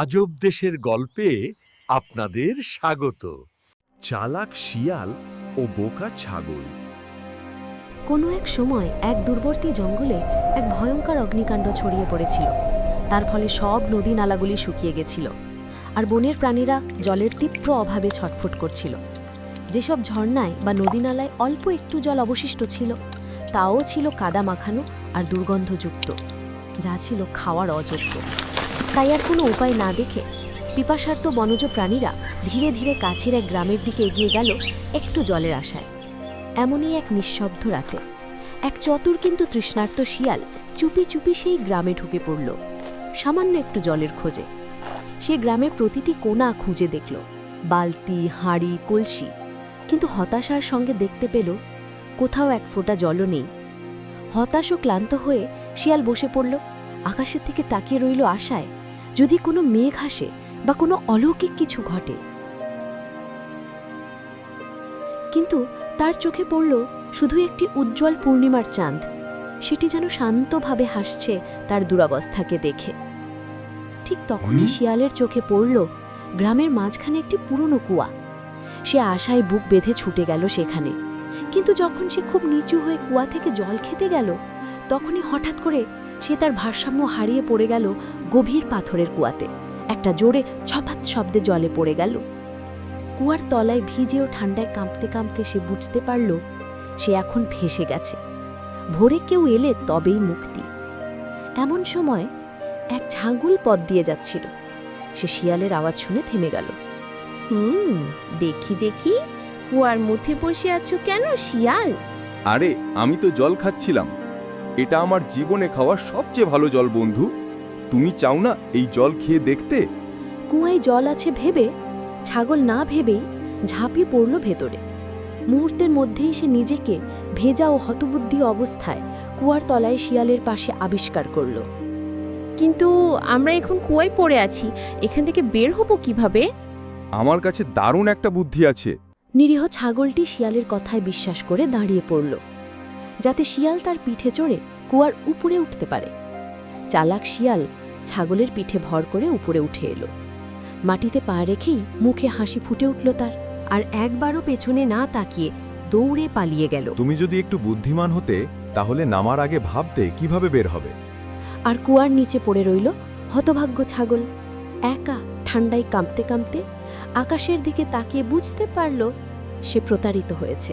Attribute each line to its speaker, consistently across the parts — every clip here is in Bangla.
Speaker 1: আজব দেশের গল্পে আপনাদের স্বাগত।
Speaker 2: চালাক শিয়াল ও বোকা ছাগল।
Speaker 3: কোনো এক সময় এক দূরবর্তী জঙ্গলে এক ভয়ঙ্কর অগ্নিকাণ্ড ছড়িয়ে পড়েছিল। তার ফলে সব নদী নালাগুলি শুকিয়ে গেছিল আর বনের প্রাণীরা জলের তীব্র অভাবে ছটফট করছিল। যেসব ঝর্ণায় বা নদী নালায় অল্প একটু জল অবশিষ্ট ছিল, তাও ছিল কাদা মাখানো আর দুর্গন্ধযুক্ত, যা ছিল খাওয়ার অযোগ্য। তাই আর কোনো উপায় না দেখে পিপাসার্ত বনজ প্রাণীরা ধীরে ধীরে কাছের এক গ্রামের দিকে এগিয়ে গেল একটু জলের আশায়। এমনই এক নিঃশব্দ রাতে। এক চতুর কিন্তু তৃষ্ণার্ত শিয়াল চুপি চুপি সেই গ্রামে ঢুকে পড়ল। সামান্য একটু জলের খোঁজে। সে গ্রামের প্রতিটি কোণা খুঁজে দেখল। বালতি, হাঁড়ি, কলসি। কিন্তু হতাশার সঙ্গে দেখতে পেল কোথাও এক ফোঁটা জলও নেই। হতাশ ও ক্লান্ত হয়ে শিয়াল বসে পড়ল। আকাশের থেকে তাকিয়ে রইল আশায়। যদি কোনো মেঘ আসে বা কোনো অলৌকিক কিছু ঘটে। কিন্তু তার চোখে পড়ল শুধু একটি উজ্জ্বল পূর্ণিমার চাঁদ। সেটি যেন শান্তভাবে হাসছে তার দুরবস্থাকে দেখে। ঠিক তখনই শিয়ালের চোখে পড়ল গ্রামের মাঝখানে একটি পুরনো কুয়া। সে আশায় বুক বেঁধে ছুটে গেল সেখানে। কিন্তু যখন সে খুব নিচু হয়ে কুয়া থেকে জল খেতে গেল তখনই হঠাৎ করে সে তার ভারসাম্য হারিয়ে পড়ে গেল গভীর পাথরের কুয়াতে। একটা জোরে ছপাত শব্দে জলে পড়ে গেল। কুয়ার তলায় ভিজে ও ঠান্ডায় কাঁপতে কাঁপতে সে বুঝতে পারল সে এখন ভেসে গেছে। ভোরে কেউ এলে তবেই মুক্তি। এমন সময় এক ছাগল পথ দিয়ে যাচ্ছিল। সে শিয়ালের আওয়াজ শুনে থেমে গেল।
Speaker 4: হুম দেখি দেখি কুয়ার মধ্যে বসে আছো কেন শিয়াল?
Speaker 5: আরে আমি তো জল খাচ্ছিলাম। এটা আমার জীবনে খাওয়া সবচেয়ে ভালো জল বন্ধু। তুমি চাও না এই জল খেয়ে দেখতে?
Speaker 3: কুয়ায় জল আছে ভেবে ছাগল না ভেবেই ঝাঁপিয়ে পড়ল ভেতরে। মুহূর্তের মধ্যেই সে নিজেকে ভেজা ও হতবুদ্ধি অবস্থায় কুয়ার তলায় শিয়ালের পাশে আবিষ্কার করল।
Speaker 4: কিন্তু আমরা এখন কুয়ায় পড়ে আছি এখান থেকে বের হব কীভাবে?
Speaker 5: আমার কাছে দারুণ একটা বুদ্ধি আছে।
Speaker 3: নিরীহ ছাগলটি শিয়ালের কথায় বিশ্বাস করে দাঁড়িয়ে পড়ল। যাতে শিয়াল তার পিঠে চড়ে কুয়ার উপরে উঠতে পারে। চালাক শিয়াল ছাগলের পিঠে ভর করে উপরে উঠে এলো। মাটিতে পা রেখেই মুখে হাসি ফুটে উঠল তার আর একবারও পেছনে না তাকিয়ে দৌড়ে পালিয়ে গেল।
Speaker 2: তুমি যদি একটু বুদ্ধিমান হতে তাহলে নামার আগে ভাবতে কীভাবে বের হবে?
Speaker 3: আর কুয়ার নিচে পড়ে রইল হতভাগ্য ছাগল। একা ঠান্ডায় কাঁপতে কাঁপতে আকাশের দিকে তাকিয়ে বুঝতে পারল সে প্রতারিত হয়েছে।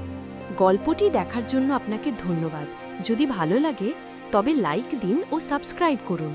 Speaker 3: গল্পটি দেখার জন্য আপনাকে ধন্যবাদ। যদি ভালো লাগে তবে লাইক দিন ও সাবস্ক্রাইব করুন।